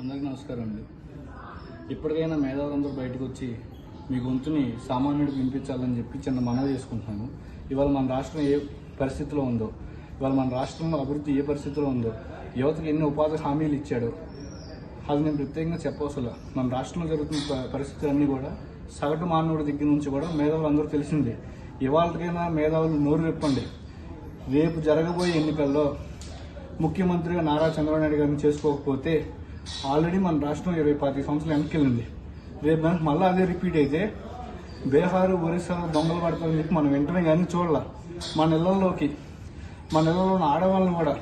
అందరికీ నమస్కారం అండి. ఇప్పటికైనా మేధావులందరూ బయటకు వచ్చి మీ గొంతుని సామాన్యుడికి వినిపించాలని చెప్పి చిన్న మనవి చేసుకుంటున్నాను. ఇవాళ మన రాష్ట్రం ఏ పరిస్థితిలో ఉందో ఇవాళ మన రాష్ట్రంలో అభివృద్ధి ఏ పరిస్థితిలో ఉందో యువతకు ఎన్ని ఉపాధి హామీలు ఇచ్చాడో అది నేను ప్రత్యేకంగా చెప్పవసలు. మన రాష్ట్రంలో జరుగుతున్న పరిస్థితులన్నీ కూడా సగటు మానవుడి దగ్గర నుంచి కూడా మేధావులు అందరూ తెలిసిందే. ఇవాళకైనా మేధావులు నోరు రెప్పండి రేపు జరగబోయే ఎన్నికల్లో ముఖ్యమంత్రిగా నారా చంద్రబాబు నాయుడు గారిని చేసుకోకపోతే ఆల్రెడీ మన రాష్ట్రం ఇరవై పాతి సంవత్సరాలు వెనక్కి వెళ్ళింది. రేపు కనుక మళ్ళీ అదే రిపీట్ అయితే బీహారు ఒరిస్సాలో దొంగలు పడతారని చెప్పి మనం వెంటనే కానీ చూడాల. మన ఇళ్ళలోకి మన ఇళ్ళలో ఉన్న ఆడవాళ్ళని కూడా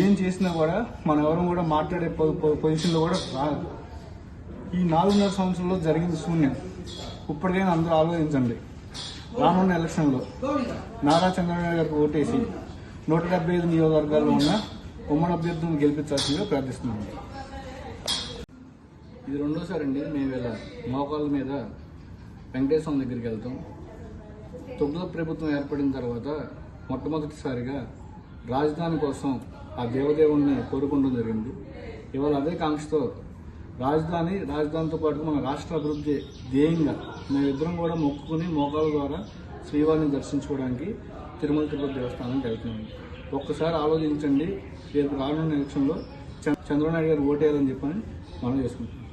ఏం చేసినా కూడా మనం ఎవరు కూడా మాట్లాడే పొజిషన్లో కూడా రాదు. ఈ నాలుగున్నర సంవత్సరంలో జరిగింది శూన్యం. ఇప్పటికైనా అందరూ ఆలోచించండి. రానున్న ఎలక్షన్లో నారా చంద్రబాబు గారికి ఓటేసి నూట డెబ్బై ఐదు నియోజకవర్గాల్లో ఉన్న ఉమ్మడి అభ్యర్థులను గెలిపించాల్సిందిగా ప్రార్థిస్తున్నాను ఇది రెండోసారి అండి. మేము ఇలా మోకాళ్ళ మీద వెంకటేశ్వరం దగ్గరికి వెళ్తాం. తొగ్గుల ప్రభుత్వం ఏర్పడిన తర్వాత మొట్టమొదటిసారిగా రాజధాని కోసం ఆ దేవదేవుణ్ణి కోరుకుంటూ జరిగింది. ఇవాళ అదే కాంక్షతో రాజధాని రాజధానితో పాటు మన రాష్ట్ర అభివృద్ధి ధ్యేయంగా మేమిద్దరం కూడా మొక్కుకుని మోకాల ద్వారా శ్రీవారిని దర్శించుకోవడానికి తిరుమల తిరుపతి దేవస్థానానికి వెళ్తున్నాం. ఒక్కసారి ఆలోచించండి రేపు రానున్న ఎలక్షన్లో చంద్రబాబు నాయుడు గారు ఓటేయాలని చెప్పని మనం చేసుకుంటున్నాం.